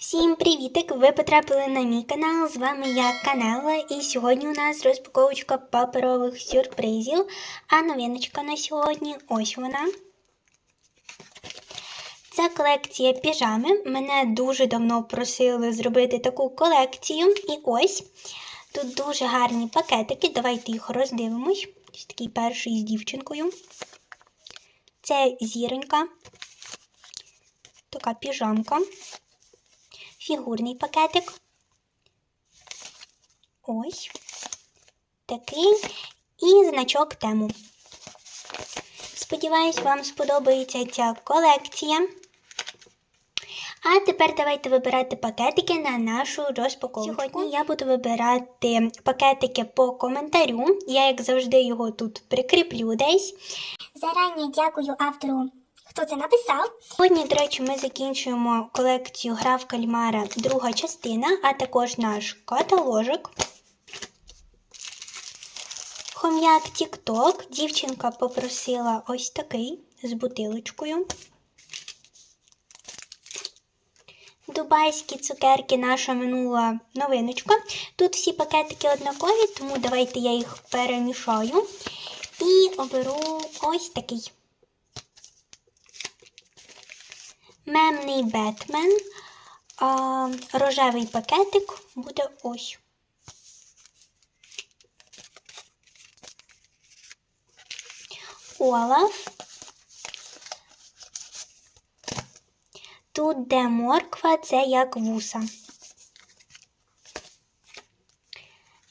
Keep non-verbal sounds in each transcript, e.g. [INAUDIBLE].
Всім привітик! Ви потрапили на мій канал. З вами я Канела, і сьогодні у нас розпаковочка паперових сюрпризів. А новиночка на сьогодні ось вона. Це колекція піжами. Мене дуже давно просили зробити таку колекцію. І ось тут дуже гарні пакетики. Давайте їх роздивимось. Ось такий перший з дівчинкою. Це зіронька. Така піжамка фігурний пакетик. Ось такий і значок тему. Сподіваюсь, вам сподобається ця колекція. А тепер давайте вибирати пакетики на нашу розпаковку. Сьогодні я буду вибирати пакетики по коментарю. Я, як завжди, його тут прикріплю десь. Зарані дякую автору, хто це написав. Сьогодні, до речі, ми закінчуємо колекцію Гра в кальмара, друга частина, а також наш каталожик. Хом'як Тік-Ток. Дівчинка попросила ось такий з бутилочкою. Дубайські цукерки наша минула новиночка. Тут всі пакетики однакові, тому давайте я їх перемішаю і оберу ось такий. Мемний Бетмен. А, рожевий пакетик буде ось. Олаф. Тут, де морква, це як вуса.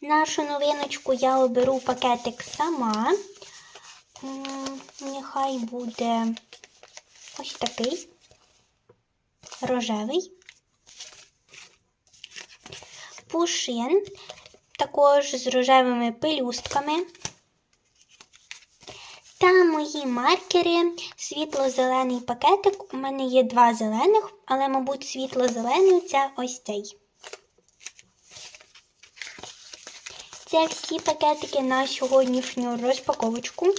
Нашу новиночку я оберу пакетик сама. Нехай буде ось такий рожевий. Пушин, також з рожевими пелюстками. Та мої маркери, світло-зелений пакетик. У мене є два зелених, але, мабуть, світло-зелений це ось цей. Це всі пакетики на сьогоднішню розпаковочку.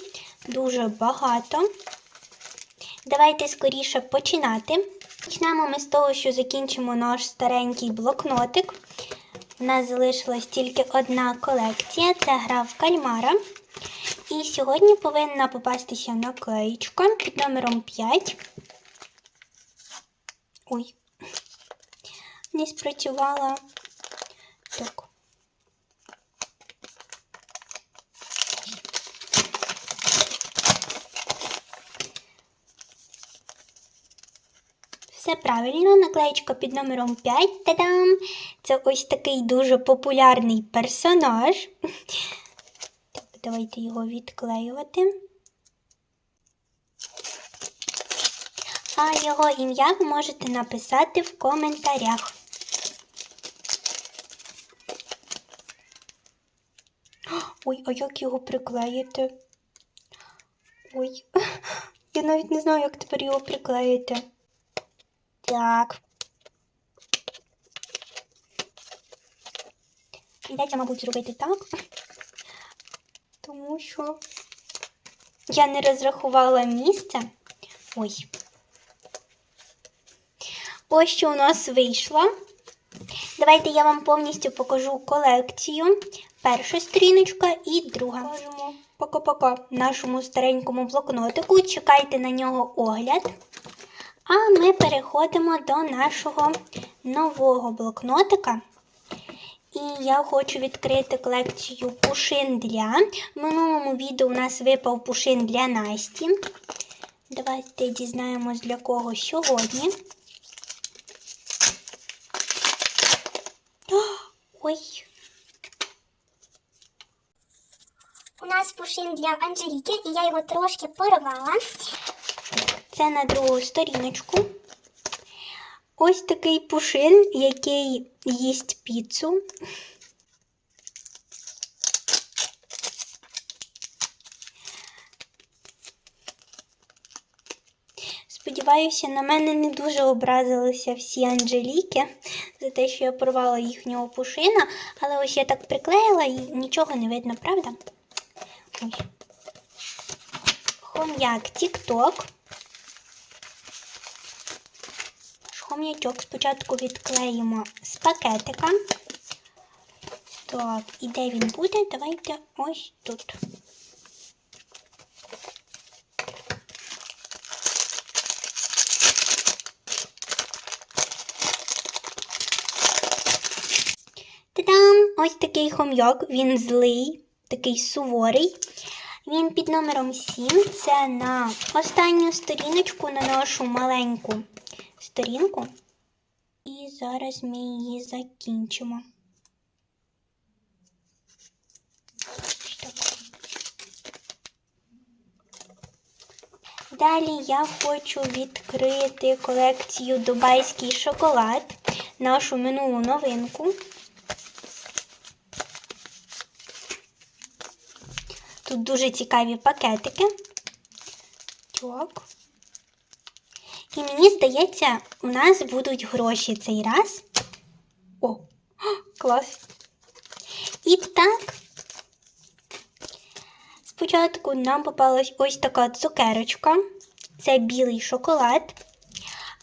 Дуже багато. Давайте скоріше починати. Почнемо ми з того, що закінчимо наш старенький блокнотик. У нас залишилась тільки одна колекція це гра в кальмара. І сьогодні повинна попастися наклеїчка під номером 5. Ой, не спрацювала. Так. Все правильно, наклеєчка під номером 5. Та-дам! Це ось такий дуже популярний персонаж. [LAUGHS] Так, давайте його відклеювати. А його ім'я ви можете написати в коментарях. [GASPS] Ой, а як його приклеїти? Ой, [LAUGHS] я навіть не знаю, як тепер його приклеїти. Так. Прийдеться, мабуть, зробити так. Тому що я не розрахувала місце. Ой. Ось що у нас вийшло. Давайте я вам повністю покажу колекцію. Перша сторіночка і друга. Кажемо пока-пока нашому старенькому блокнотику. Чекайте на нього огляд. А ми переходимо до нашого нового блокнотика. І я хочу відкрити колекцію пушин для. В минулому відео у нас випав пушин для Насті. Давайте дізнаємось для кого сьогодні. Ой, У нас пушин для Анжеліки, і я його трошки порвала. Це на другу сторіночку. Ось такий пушин, який їсть піцу. Сподіваюся, на мене не дуже образилися всі Анжеліки за те, що я порвала їхнього пушина, але ось я так приклеїла і нічого не видно, правда? Ось. Хом'як Тік-Ток. Хом'ячок спочатку відклеїмо з пакетика. Так, і де він буде? Давайте ось тут. Та-дам! Ось такий хом'як, він злий, такий суворий. Він під номером 7. Це на останню сторіночку на нашу маленьку сторінку. І зараз ми її закінчимо. Далі я хочу відкрити колекцію Дубайський шоколад, нашу минулу новинку. Тут дуже цікаві пакетики. Так. І мені здається, у нас будуть гроші цей раз. О, клас. І так, спочатку нам попалась ось така цукерочка. Це білий шоколад.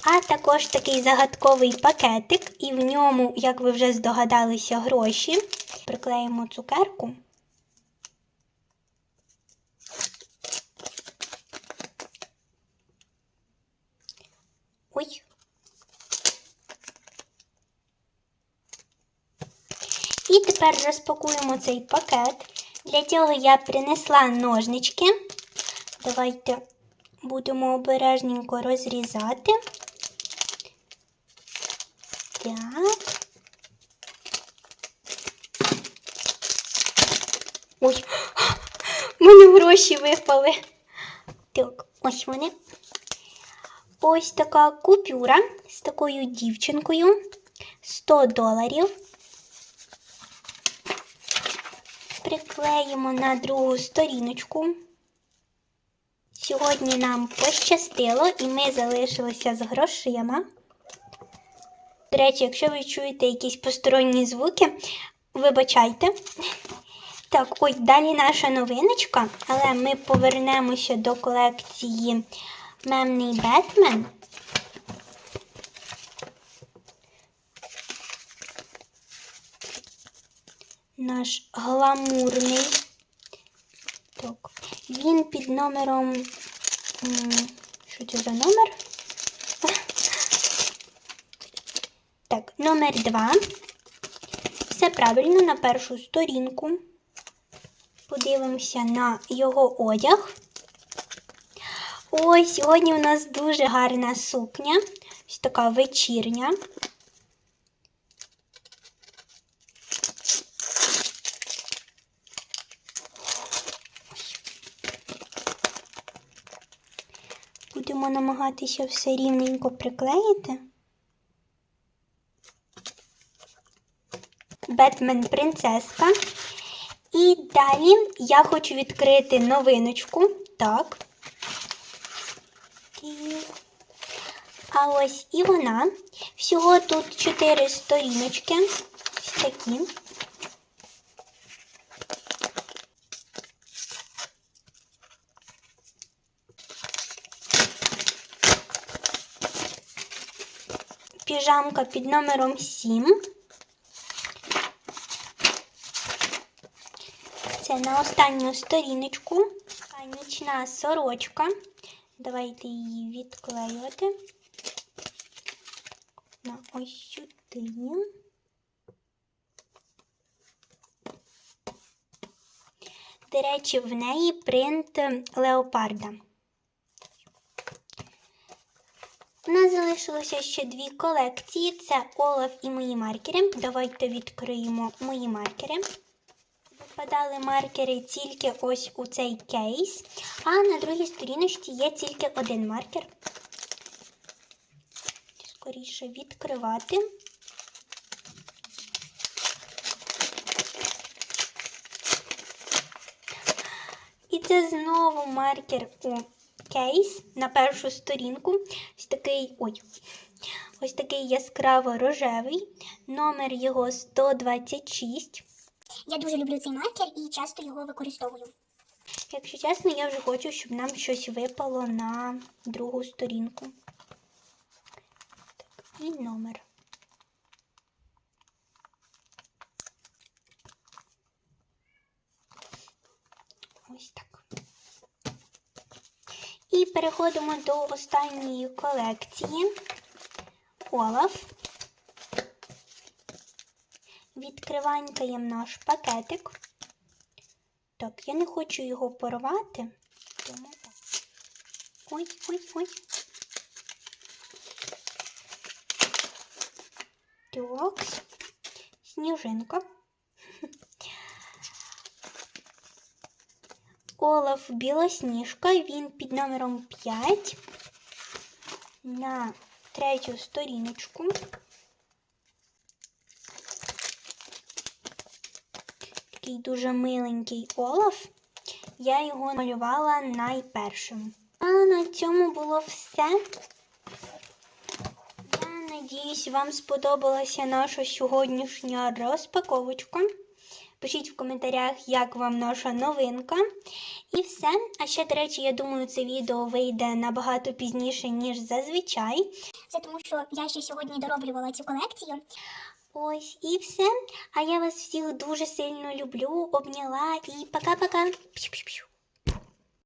А також такий загадковий пакетик, і в ньому, як ви вже здогадалися, гроші. Приклеїмо цукерку. Ой. І тепер розпакуємо цей пакет. Для цього я принесла ножнички. Давайте будемо обережненько розрізати. Так. Ой, [GASPS] в гроші випали. Так, ось вони. Ось така купюра з такою дівчинкою. 100 доларів. Приклеїмо на другу сторіночку. Сьогодні нам пощастило і ми залишилися з грошима. До речі, якщо ви чуєте якісь посторонні звуки, вибачайте. Так, ось далі наша новиночка, але ми повернемося до колекції Мемний Бетмен. Наш гламурний. Так. Він під номером. Що це за номер? [LAUGHS] Так, номер 2. Все правильно на першу сторінку. Подивимося на його одяг. Ой, сьогодні у нас дуже гарна сукня. Ось така вечірня. Будемо намагатися все рівненько приклеїти. Бетмен принцеска. І далі я хочу відкрити новиночку. Так. А ось і вона. Всього тут 4 сторіночки. Ось такі. Піжамка під номером 7. Це на останню сторіночку. Нічна сорочка. Давайте її відклеювати. На ось сюди. До речі, в неї принт леопарда. У нас залишилося ще дві колекції: це Олаф і мої маркери. Давайте відкриємо мої маркери. Випадали маркери тільки ось у цей кейс, а на другій сторіночці є тільки один маркер. Скоріше відкривати. І це знову маркер у кейс на першу сторінку. Ось такий, ой, ось такий яскраво рожевий. Номер його 126. Я дуже люблю цей маркер і часто його використовую. Якщо чесно, я вже хочу, щоб нам щось випало на другу сторінку. Так. і номер. Ось так. І переходимо до останньої колекції. Олаф. Відкриванькаємо наш пакетик. Так, я не хочу його порвати. Тому так. Ой, ой, ой. Так. Сніжинка. Олаф Білосніжка, він під номером 5 на третю сторіночку. Такий дуже миленький Олаф. Я його малювала найпершим. А на цьому було все. Я надіюсь, вам сподобалася наша сьогоднішня розпаковочка. Пишіть в коментарях, як вам наша новинка. І все. А ще, до речі, я думаю, це відео вийде набагато пізніше, ніж зазвичай. Це тому, що я ще сьогодні дороблювала цю колекцію. Ось і все. А я вас всіх дуже сильно люблю, обняла і пока-пока.